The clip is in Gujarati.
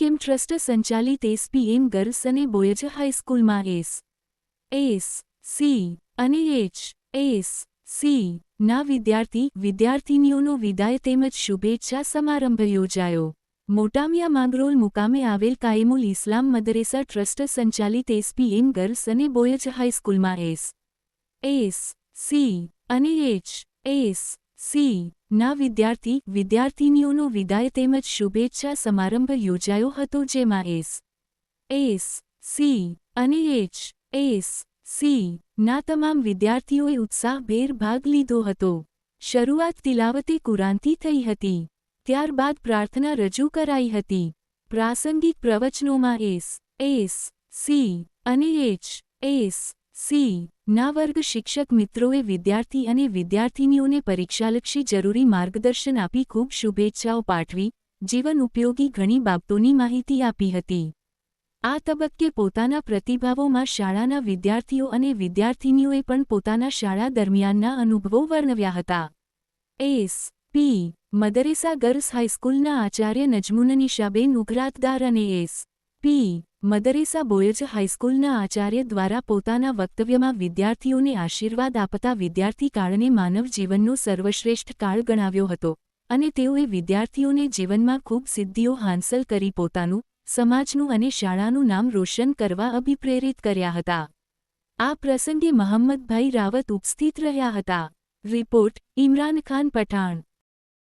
કેમ ટ્રસ્ટ સંચાલિત એસપીએમ ગર્લ્સ અને બોયજ હાઈસ્કૂલમાં એસ એસ, સી અને એચ, એસ, સી ના વિદ્યાર્થી વિદ્યાર્થિનીઓનો વિદાય તેમજ શુભેચ્છા સમારંભ યોજાયો. મોટામિયા માંગરોલ મુકામે આવેલ કાયમુલ ઇસ્લામ મદરેસા ટ્રસ્ટ સંચાલિત એસપીએમ ગર્લ્સ અને બોયજ હાઈસ્કૂલમાં એસ એસ, સી અને એચ, એસ સી. ના વિદ્યાર્થી, વિદ્યાર્થિનીઓનો વિદાય તેમજ શુભેચ્છા સમારંભ યોજાયો હતો જેમાં એસ. એસ. સી. અને એચ. એસ. સી. ના તમામ વિદ્યાર્થીઓએ ઉત્સાહભેર ભાગ લીધો હતો. શરૂઆત તિલાવતે કુરાનથી થઈ હતી. ત્યારબાદ પ્રાર્થના રજૂ કરાઈ હતી. પ્રાસંગિક પ્રવચનોમાં એસ. એસ. સી. અને એચ. એસ. સી. ના વર્ગ શિક્ષક મિત્રોએ વિદ્યાર્થી અને વિદ્યાર્થિનીઓને પરીક્ષાલક્ષી જરૂરી માર્ગદર્શન આપી ખૂબ શુભેચ્છાઓ પાઠવી, જીવન ઉપયોગી ઘણી બાબતોની માહિતી આપી હતી. આ તબક્કે પોતાના પ્રતિભાવોમાં શાળાના વિદ્યાર્થીઓ અને વિદ્યાર્થિનીઓએ પણ પોતાના શાળા દરમિયાનના અનુભવો વર્ણવ્યા હતા. એસ. પી. મદરેસા ગર્લ્સ હાઈસ્કૂલના આચાર્ય નજમુનનિશાબેન ઉઘરાતદાર અને એસ. પી. મદરેસા બોયજ હાઈસ્કૂલના આચાર્ય દ્વારા પોતાના વક્તવ્યમાં વિદ્યાર્થીઓને આશીર્વાદ આપતા વિદ્યાર્થી કાળને માનવ જીવનનો સર્વશ્રેષ્ઠ કાળ ગણાવ્યો હતો અને તેઓએ વિદ્યાર્થીઓને જીવનમાં ખૂબ સિદ્ધિઓ હાંસલ કરી પોતાનું, સમાજનું અને શાળાનું નામ રોશન કરવા અભિપ્રેરિત કર્યા હતા. આ પ્રસંગે મહમ્મદભાઈ રાવત ઉપસ્થિત રહ્યા હતા. રિપોર્ટ, ઇમરાન ખાન પઠાણ.